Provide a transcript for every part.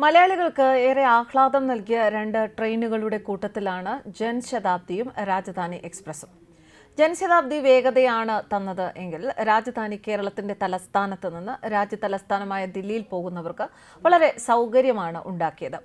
മലയാളികൾക്ക് ഏറെ ആഹ്ലാദം നൽകിയ രണ്ട് ട്രെയിനുകളുടെ കൂട്ടത്തിലാണ് ജൻശതാബ്ദിയും രാജധാനി എക്സ്പ്രസും. ജൻശതാബ്ദി വേഗതയാണ് തന്നത് എങ്കിൽ രാജധാനി കേരളത്തിന്റെ തലസ്ഥാനത്ത് നിന്ന് രാജ്യതലസ്ഥാനമായ ദില്ലിയിൽ പോകുന്നവർക്ക് വളരെ സൗകര്യമാണ് ഉണ്ടാക്കിയത്.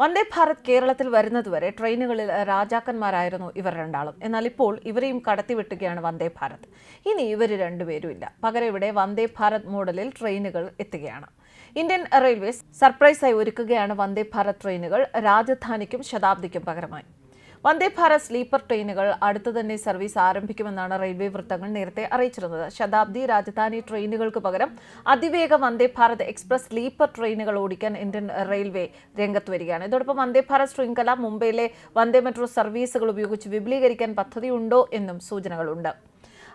വന്ദേ ഭാരത് കേരളത്തിൽ വരുന്നതുവരെ ട്രെയിനുകളിൽ രാജാക്കന്മാരായിരുന്നു ഇവർ രണ്ടാളും. എന്നാൽ ഇപ്പോൾ ഇവരെയും കടത്തിവിട്ടുകയാണ് വന്ദേ ഭാരത്. ഇനി ഇവർ രണ്ടുപേരും ഇല്ല പകരം ഇവിടെ വന്ദേ ഭാരത് മോഡലിൽ ട്രെയിനുകൾ എത്തുകയാണ്. ഇന്ത്യൻ റെയിൽവേസ് സർപ്രൈസായി ഒരുക്കുകയാണ് വന്ദേ ഭാരത് ട്രെയിനുകൾ. രാജധാനിക്കും ശതാബ്ദിക്കും പകരമായി. വന്ദേ ഭാരത് സ്ലീപ്പർ ട്രെയിനുകൾ അടുത്തു തന്നെ സർവീസ് ആരംഭിക്കുമെന്നാണ് റെയിൽവേ വൃത്തങ്ങൾ നേരത്തെ അറിയിച്ചിരുന്നത്. ശതാബ്ദി രാജധാനി ട്രെയിനുകൾക്ക് പകരം അതിവേഗ വന്ദേ ഭാരത് എക്സ്പ്രസ് സ്ലീപ്പർ ട്രെയിനുകൾ ഓടിക്കാൻ ഇന്ത്യൻ റെയിൽവേ രംഗത്ത് വരികയാണ്. ഇതോടൊപ്പം വന്ദേ ഭാരത് ശൃംഖല മുംബൈയിലെ വന്ദേ മെട്രോ സർവീസുകൾ ഉപയോഗിച്ച് വിപുലീകരിക്കാൻ പദ്ധതിയുണ്ടോ എന്നും സൂചനകളുണ്ട്.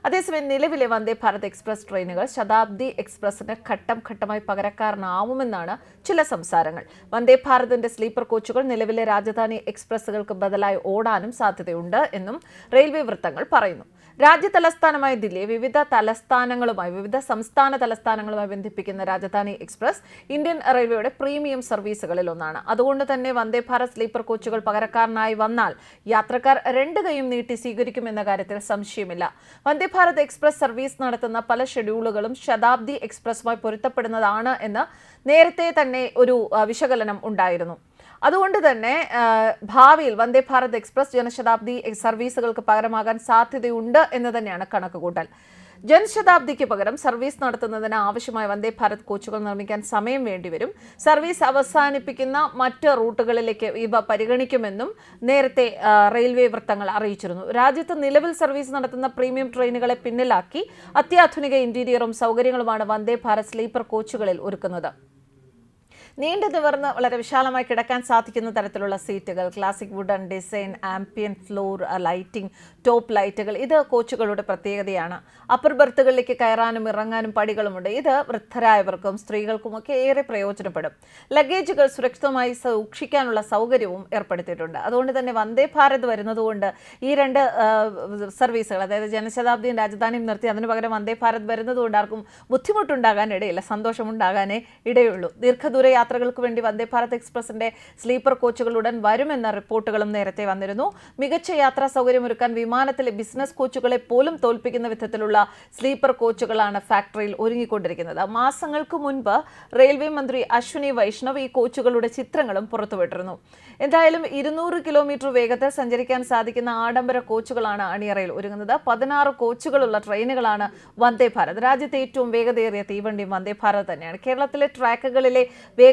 അതേസമയം നിലവിലെ വന്ദേ ഭാരത് എക്സ്പ്രസ് ട്രെയിനുകൾ ശതാബ്ദി എക്സ്പ്രസിന് ഘട്ടം ഘട്ടമായി പകരക്കാരനാവുമെന്നാണ് ചില സംസാരങ്ങൾ. വന്ദേ ഭാരതിന്റെ സ്ലീപ്പർ കോച്ചുകൾ നിലവിലെ രാജധാനി എക്സ്പ്രസുകൾക്ക് ബദലായി ഓടാനും സാധ്യതയുണ്ട് എന്നും റെയിൽവേ വൃത്തങ്ങൾ പറയുന്നു. രാജ്യ തലസ്ഥാനമായ ദില്ലിയെ വിവിധ തലസ്ഥാനങ്ങളുമായി വിവിധ സംസ്ഥാന തലസ്ഥാനങ്ങളുമായി ബന്ധിപ്പിക്കുന്ന രാജധാനി എക്സ്പ്രസ് ഇന്ത്യൻ റെയിൽവേയുടെ പ്രീമിയം സർവീസുകളിൽ ഒന്നാണ്. അതുകൊണ്ട് തന്നെ വന്ദേ ഭാരത് സ്ലീപ്പർ കോച്ചുകൾ പകരക്കാരനായി വന്നാൽ യാത്രക്കാർ രണ്ട് കൈയും നീട്ടി സ്വീകരിക്കുമെന്ന കാര്യത്തിൽ സംശയമില്ല. വന്ദേ ഭാരത് എക്സ്പ്രസ് സർവീസ് നടത്തുന്ന പല ഷെഡ്യൂളുകളും ശതാബ്ദി എക്സ്പ്രസുമായി പൊരുത്തപ്പെടുന്നതാണ് എന്ന് നേരത്തെ തന്നെ ഒരു വിശകലനം ഉണ്ടായിരുന്നു. അതുകൊണ്ട് തന്നെ ഭാവിയിൽ വന്ദേ ഭാരത് എക്സ്പ്രസ് ജനശതാബ്ദി സർവീസുകൾക്ക് പകരമാകാൻ സാധ്യതയുണ്ട് എന്ന് തന്നെയാണ് കണക്കുകൂട്ടൽ. ജനശതാബ്ദിക്ക് പകരം സർവീസ് നടത്തുന്നതിന് ആവശ്യമായ വന്ദേ ഭാരത് കോച്ചുകൾ നിർമ്മിക്കാൻ സമയം വേണ്ടിവരും സർവീസ് അവസാനിപ്പിക്കുന്ന മറ്റ് റൂട്ടുകളിലേക്ക് ഇവ പരിഗണിക്കുമെന്നും നേരത്തെ റെയിൽവേ വൃത്തങ്ങൾ അറിയിച്ചിരുന്നു. രാജ്യത്ത് നിലവിൽ സർവീസ് നടത്തുന്ന പ്രീമിയം ട്രെയിനുകളെ പിന്നിലാക്കി അത്യാധുനിക ഇന്റീരിയറും സൗകര്യങ്ങളുമാണ് വന്ദേ ഭാരത് സ്ലീപ്പർ കോച്ചുകളിൽ ഒരുക്കുന്നത്. നീണ്ടു നിവർന്ന് വളരെ വിശാലമായി കിടക്കാൻ സാധിക്കുന്ന തരത്തിലുള്ള സീറ്റുകൾ. Classic wooden design ambient floor lighting top ലൈറ്റുകൾ ഇത് കോച്ചുകളുടെ പ്രത്യേകതയാണ്. അപ്പർ ബർത്തുകളിലേക്ക് കയറാനും ഇറങ്ങാനും പടികളുമുണ്ട്. ഇത് വൃദ്ധരായവർക്കും സ്ത്രീകൾക്കും ഒക്കെ ഏറെ പ്രയോജനപ്പെടും. ലഗേജുകൾ സുരക്ഷിതമായി സൂക്ഷിക്കാനുള്ള സൗകര്യവും ഏർപ്പെടുത്തിയിട്ടുണ്ട്. അതുകൊണ്ട് തന്നെ വന്ദേ ഭാരത് വരുന്നതുകൊണ്ട് ഈ രണ്ട് സർവീസുകൾ അതായത് ജനശതാബ്ദിയും രാജധാനിയും നിർത്തി അതിനു പകരം വന്ദേ ഭാരത് വരുന്നതുകൊണ്ട് ആർക്കും ബുദ്ധിമുട്ടുണ്ടാകാൻ ഇടയില്ല സന്തോഷമുണ്ടാകാനേ ഇടയുള്ളൂ. ദീർഘദൂര യാത്രകൾക്ക് വേണ്ടി വന്ദേ ഭാരത് എക്സ്പ്രസിന്റെ സ്ലീപ്പർ കോച്ചുകൾ ഉടൻ വരുമെന്ന റിപ്പോർട്ടുകളും നേരത്തെ വന്നിരുന്നു. മികച്ച യാത്രാ സൗകര്യമൊരുക്കാൻ വിമാനത്തിലെ ബിസിനസ് കോച്ചുകളെ പോലും തോൽപ്പിക്കുന്ന വിധത്തിലുള്ള സ്ലീപ്പർ കോച്ചുകളാണ് ഫാക്ടറിയിൽ ഒരുങ്ങിക്കൊണ്ടിരിക്കുന്നത്. മാസങ്ങൾക്ക് മുൻപ് റെയിൽവേ മന്ത്രി അശ്വിനി വൈഷ്ണവ് ഈ കോച്ചുകളുടെ ചിത്രങ്ങളും പുറത്തുവിട്ടിരുന്നു. എന്തായാലും ഇരുന്നൂറ് കിലോമീറ്റർ വേഗത്തിൽ സഞ്ചരിക്കാൻ സാധിക്കുന്ന ആഡംബര കോച്ചുകളാണ് അണിയറയിൽ ഒരുങ്ങുന്നത്. പതിനാറ് കോച്ചുകളുള്ള ട്രെയിനുകളാണ് വന്ദേ ഭാരത്. രാജ്യത്തെ ഏറ്റവും വേഗതയേറിയ തീവണ്ടി വന്ദേ ഭാരത് തന്നെയാണ്. കേരളത്തിലെ ട്രാക്കുകളിലെ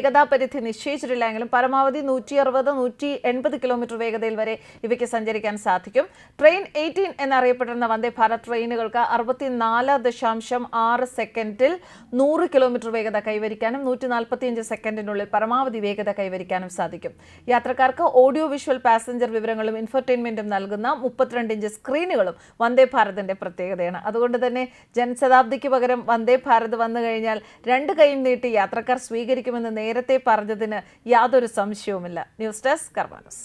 വേഗതാ പരിധി നിശ്ചയിച്ചിട്ടില്ലെങ്കിലും പരമാവധി നൂറ്റി അറുപത് നൂറ്റി എൺപത് കിലോമീറ്റർ വേഗതയിൽ വരെ ഇവയ്ക്ക് സഞ്ചരിക്കാൻ സാധിക്കും. ട്രെയിൻ എയ്റ്റീൻ എന്നറിയപ്പെട്ടിരുന്ന വന്ദേ ഭാരത് ട്രെയിനുകൾക്ക് അറുപത്തിനാല് ദശാംശം ആറ് സെക്കൻഡിൽ നൂറ് കിലോമീറ്റർ വേഗത കൈവരിക്കാനും നൂറ്റി നാൽപ്പത്തിയഞ്ച് സെക്കൻഡിനുള്ളിൽ പരമാവധി വേഗത കൈവരിക്കാനും സാധിക്കും. യാത്രക്കാർക്ക് ഓഡിയോ വിഷ്വൽ പാസഞ്ചർ വിവരങ്ങളും ഇൻഫർടൈൻമെന്റും നൽകുന്ന മുപ്പത്തിരണ്ട് ഇഞ്ച് സ്ക്രീനുകളും വന്ദേ ഭാരതിന്റെ പ്രത്യേകതയാണ്. അതുകൊണ്ട് തന്നെ ജനശതാബ്ദിക്ക് പകരം വന്ദേ ഭാരത് വന്നു കഴിഞ്ഞാൽ രണ്ട് കൈയും നീട്ടി യാത്രക്കാർ സ്വീകരിക്കുമെന്ന് നേരത്തെ പറഞ്ഞതിന് യാതൊരു സംശയവുമില്ല. News desk കർമാനസ്